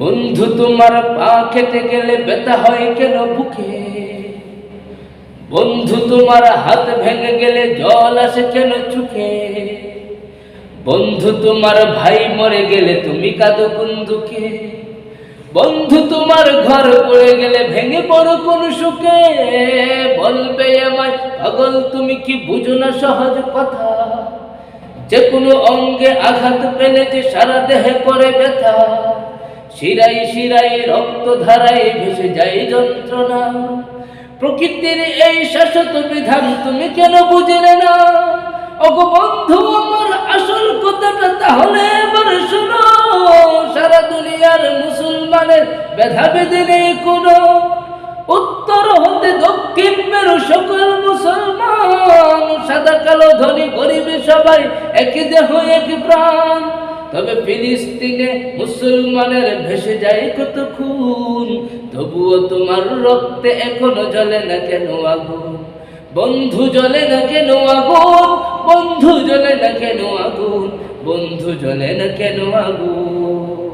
বন্ধু, তোমার পা খেতে গেলে ব্যথা হয় কেন বুকে? বন্ধু, তোমার হাত ভেঙে গেলে জল আসে কেন চোখে? বন্ধু, তোমার ভাই মরে গেলে তুমি কাঁদো কোন দুঃখে? বন্ধু, তোমার ঘর পড়ে গেলে ভেঙে পড়ো কোন সুখে? বলবে আমায়, পাগল, তুমি কি বুঝো না সহজ কথা? যে কোনো অঙ্গে আঘাত পেলে যে সারা দেহে করে ব্যথা। শিরাই শিরাই রক্ত ধারায় ভেসে যায় যন্ত্রণা। প্রকৃতির এই শাশ্বত বিধান তুমি কেন বুঝলে না? ওগো বন্ধু, আমার আসল কথাটা তাহলে এবার শোনো। সারা দুনিয়ার মুসলমানের ব্যথা বেঁধে নেই কোনো। উত্তর হতে দক্ষিণ মেরু সকল মুসলমান। সাদা কালো ধনী গরিবে সবাই একই দেহ এক প্রাণ। তবে ফিলিস্তিনে মুসলমানের ভেসে যায় কত খুন তবুও তোমার রক্তে এখনও জলে না কেন আগুন? বন্ধু জলে না কেন আগুন? বন্ধু জ্বলে না কেন আগুন? বন্ধু জলে না কেন আগুন?